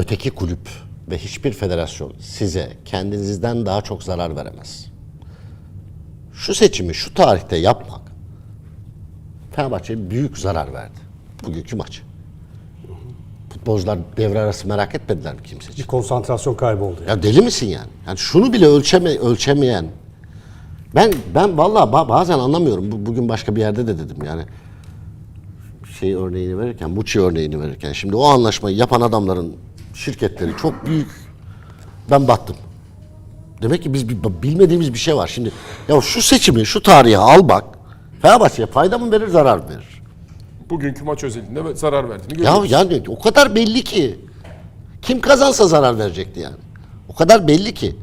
öteki kulüp ve hiçbir federasyon size kendinizden daha çok zarar veremez. Şu seçimi şu tarihte yapmak Fenerbahçe'ye büyük zarar verdi. Bugünkü maç. Futbolcular devre arası merak etmediler mi kimse için? Bir konsantrasyon kaybı oldu. Yani. Ya deli misin yani? Yani şunu bile ölçeme, ölçemeyen. Ben ben vallahi ba- bazen anlamıyorum. Bu- Bugün başka bir yerde de dedim yani. Şey örneğini verirken, Muçi örneğini verirken. Şimdi o anlaşmayı yapan adamların şirketleri çok büyük. Ben battım. Demek ki biz bilmediğimiz bir şey var. Şimdi ya şu seçimi, şu tarihe al bak. Fenerbahçe'ye fayda mı verir, zarar mı verir? Bugünkü maç özelinde zarar verdiğini Ya görüyoruz. yani o kadar belli ki. Kim kazansa zarar verecekti yani. O kadar belli ki.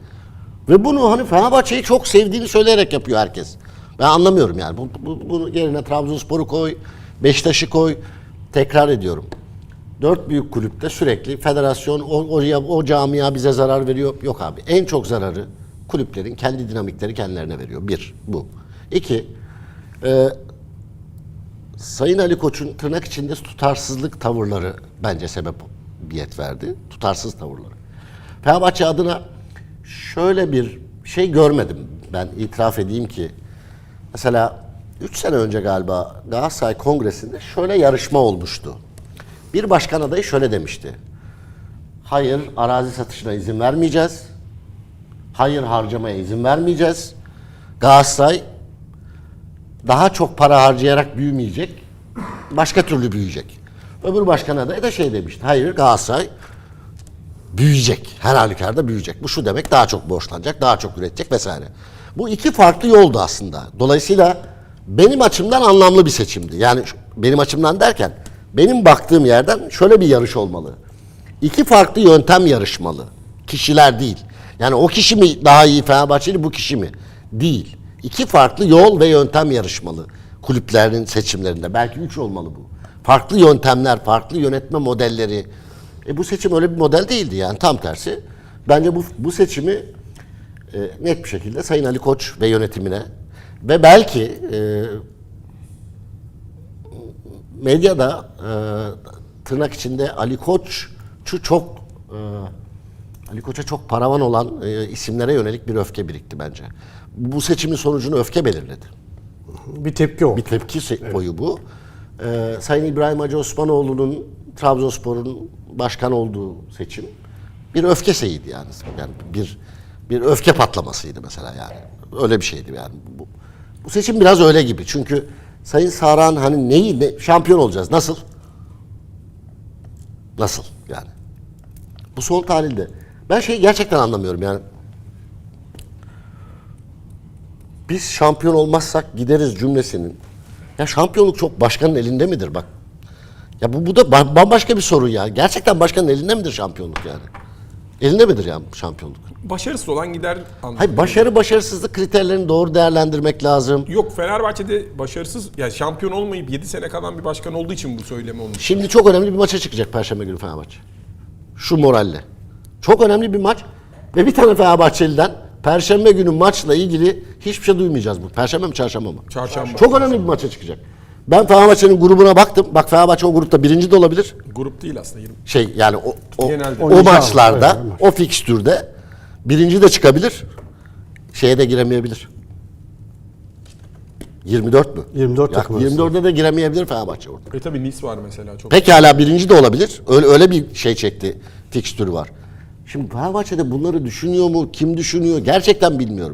Ve bunu hani Fenerbahçe'yi çok sevdiğini söyleyerek yapıyor herkes. Ben anlamıyorum yani. Bu, bu, bunu yerine Trabzonspor'u koy, Beşiktaş'ı koy. Tekrar ediyorum. Dört büyük kulüpte sürekli federasyon o, oraya, o camia bize zarar veriyor. Yok abi. En çok zararı kulüplerin kendi dinamikleri kendilerine veriyor. Bir, bu. İki, e, Sayın Ali Koç'un tırnak içinde tutarsızlık tavırları bence sebebiyet verdi. Tutarsız tavırları. Fenerbahçe adına şöyle bir şey görmedim. Ben itiraf edeyim ki mesela 3 sene önce galiba Galatasaray Kongresi'nde şöyle yarışma olmuştu. Bir başkan adayı şöyle demişti. Hayır arazi satışına izin vermeyeceğiz. Hayır harcamaya izin vermeyeceğiz. Galatasaray daha çok para harcayarak büyümeyecek. Başka türlü büyüyecek. Öbür başkan adayı da şey demişti. Hayır Galatasaray büyüyecek. Her halükarda büyüyecek. Bu şu demek daha çok borçlanacak, daha çok üretecek vesaire. Bu iki farklı yoldu aslında. Dolayısıyla benim açımdan anlamlı bir seçimdi. Yani benim açımdan derken benim baktığım yerden şöyle bir yarış olmalı. İki farklı yöntem yarışmalı. Kişiler değil. Yani o kişi mi daha iyi Fenerbahçeli bu kişi mi? Değil. İki farklı yol ve yöntem yarışmalı kulüplerin seçimlerinde. Belki üç olmalı bu. Farklı yöntemler, farklı yönetme modelleri. E bu seçim öyle bir model değildi yani tam tersi. Bence bu, bu seçimi e, net bir şekilde Sayın Ali Koç ve yönetimine ve belki e, medyada e, tırnak içinde Ali Koç'u çok e, Ali Koç'a çok paravan olan e, isimlere yönelik bir öfke birikti bence. Bu seçimin sonucunu öfke belirledi. Bir tepki oldu. Bir tepki boyu bu. Ee, Sayın İbrahim Hacı Osmanoğlu'nun Trabzonspor'un başkan olduğu seçim bir öfke seyiydi yani. Yani bir bir öfke patlamasıydı mesela yani. Öyle bir şeydi yani. Bu, bu seçim biraz öyle gibi. Çünkü Sayın Saran hani neyi ne, şampiyon olacağız. Nasıl? Nasıl yani? Bu son tahlilde. Ben şeyi gerçekten anlamıyorum yani. biz şampiyon olmazsak gideriz cümlesinin. Ya şampiyonluk çok başkanın elinde midir bak? Ya bu, bu da ba- bambaşka bir soru ya. Gerçekten başkanın elinde midir şampiyonluk yani? Elinde midir yani şampiyonluk? Başarısız olan gider anlamında. Hayır başarı başarısızlık kriterlerini doğru değerlendirmek lazım. Yok Fenerbahçe'de başarısız yani şampiyon olmayıp 7 sene kalan bir başkan olduğu için bu söylemi olmuş. Şimdi çok önemli bir maça çıkacak Perşembe günü Fenerbahçe. Şu moralle. Çok önemli bir maç ve bir tane Fenerbahçeli'den Perşembe günü maçla ilgili hiçbir şey duymayacağız bu. Perşembe mi çarşamba mı? Çarşamba. Çok önemli bir maça çıkacak. Ben Fenerbahçe'nin grubuna baktım. Bak Fenerbahçe o grupta birinci de olabilir. Grup değil aslında 20. Şey yani o, o, Genelde. o maçlarda, Evet, o fikstürde birinci de çıkabilir. Şeye de giremeyebilir. 24 mü? 24 Ya, takım arası. 24'e de giremeyebilir Fenerbahçe orada. E tabi Nice var mesela çok. Pekala birinci de olabilir. Öyle, öyle bir şey çekti. Fikstürü var. Şimdi Fenerbahçe'de bunları düşünüyor mu? Kim düşünüyor? Gerçekten bilmiyorum.